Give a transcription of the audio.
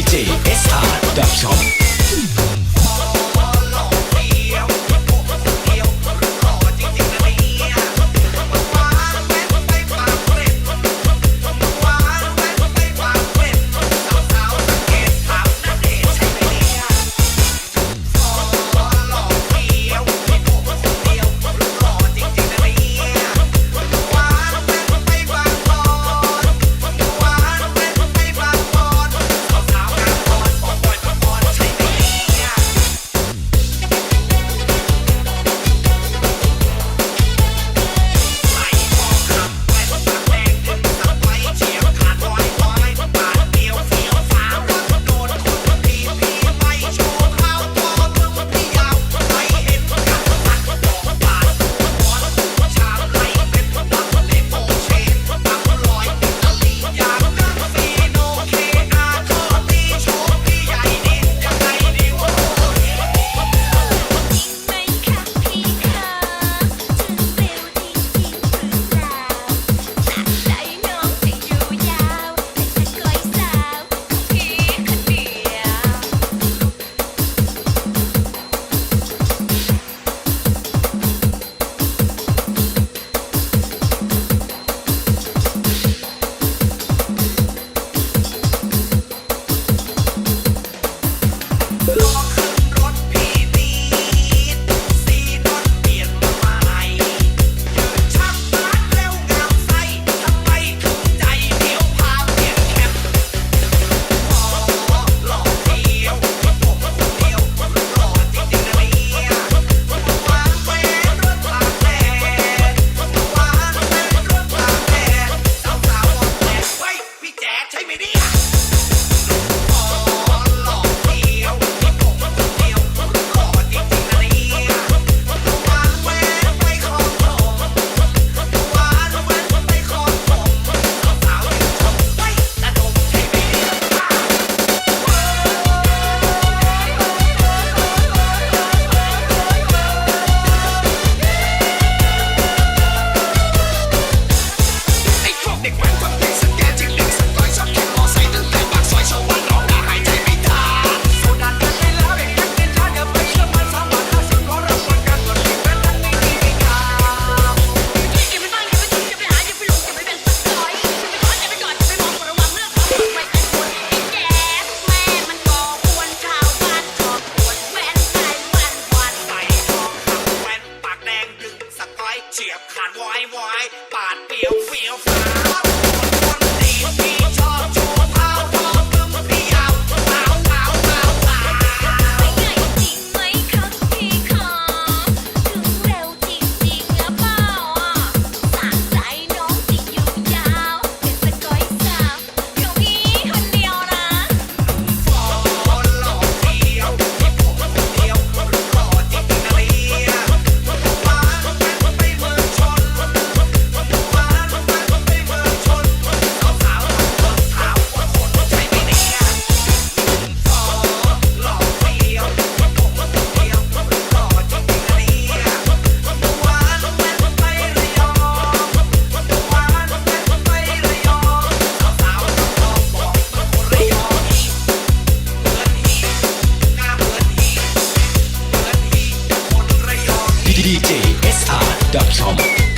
DJ SR.com ขาดวอยวอยปาดเปียวเปียวฟ้าคนคนดีพี่ชอ djsr.com.